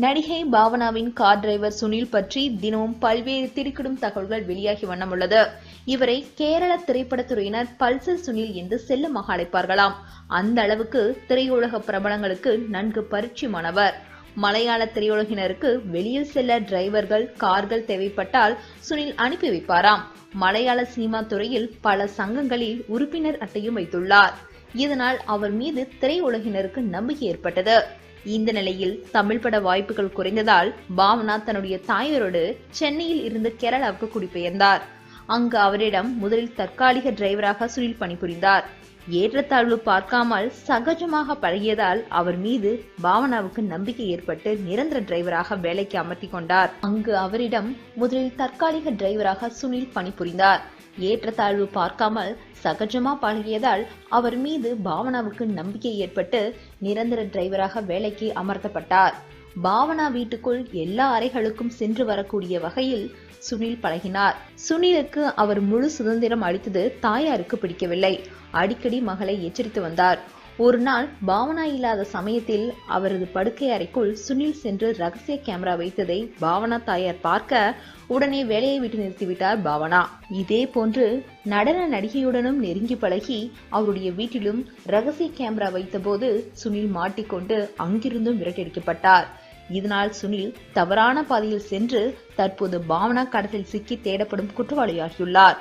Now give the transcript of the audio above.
நடிகை பாவனாவின் car driver Sunil பற்றி தினமும் பல்வேறு திடுக்கிடும் தகவல்கள் வெளியாகி வண்ணமுள்ளது இவரை கேரள திரைப்படத்துறையினர் பல்சர் சுனில் என்று செல்லமாக அழைப்பார்களாம். அந்த அளவுக்கு திரையுலக பிரபலங்களுக்கு நன்கு பரிச்சயமானவர். மலையாள திரையுலகினருக்கு வெளியில் செல்ல டிரைவர்கள் கார்கள் தேவைப்பட்டால் சுனில் அனுப்பி வைப்பாராம். மலையாள சினிமா துறையில் பல சங்கங்களில் உறுப்பினர் அட்டையும் வைத்துள்ளார். இதனால் அவர் மீது திரையுலகினருக்கு நம்பிக்கை ஏற்பட்டது. இந்த நிலையில் தமிழ் பட வாய்ப்புகள் குறைந்ததால் பாவனா தன்னுடைய தாயாரோடு சென்னையில் இருந்து கேரளாவுக்கு குடிபெயர்ந்தார். அங்கு அவரிடம் முதலில் தற்காலிக டிரைவராக சுனில் பணிபுரிந்தார். ஏற்றத்தாழ்வு பார்க்காமல் சகஜமாக பழகியதால் அவர் மீது பாவனாவுக்கு நம்பிக்கை ஏற்பட்டு நிரந்தர டிரைவராக வேலைக்கு அமர்த்தி கொண்டார். அங்கு அவரிடம் முதலில் தற்காலிக டிரைவராக சுனில் பணிபுரிந்தார். ஏற்றத்தாழ்வு பார்க்காமல் சகஜமா பழகியதால் அவர் மீது பாவனாவுக்கு நம்பிக்கை ஏற்பட்டு நிரந்தர டிரைவராக வேலைக்கு அமர்த்தப்பட்டார். பாவனா வீட்டுக்குள் எல்லா அறைகளுக்கும் சென்று வரக்கூடிய வகையில் சுனில் பழகினார். சுனிலுக்கு அவர் முழு சுதந்திரம் அளித்தது தாயாருக்கு பிடிக்கவில்லை. அடிக்கடி மகளை எச்சரித்து வந்தார். ஒரு நாள் பாவனா இல்லாத சமயத்தில் அவரது படுக்கை அறைக்குள் சுனில் சென்று ரகசிய கேமரா வைத்ததை பாவனா தாயார் பார்க்க உடனே வேலையை விட்டு நிறுத்திவிட்டார் பாவனா. இதே போன்று நடன நடிகையுடனும் நெருங்கி பழகி அவருடைய வீட்டிலும் ரகசிய கேமரா வைத்தபோது சுனில் மாட்டிக்கொண்டு அங்கிருந்தும் விரட்டடிக்கப்பட்டார் இதனால் சுனில் தவறான பாதையில் சென்று தற்போது பாவனா கடத்தில் சிக்கி தேடப்படும் குற்றவாளியாகியுள்ளார்.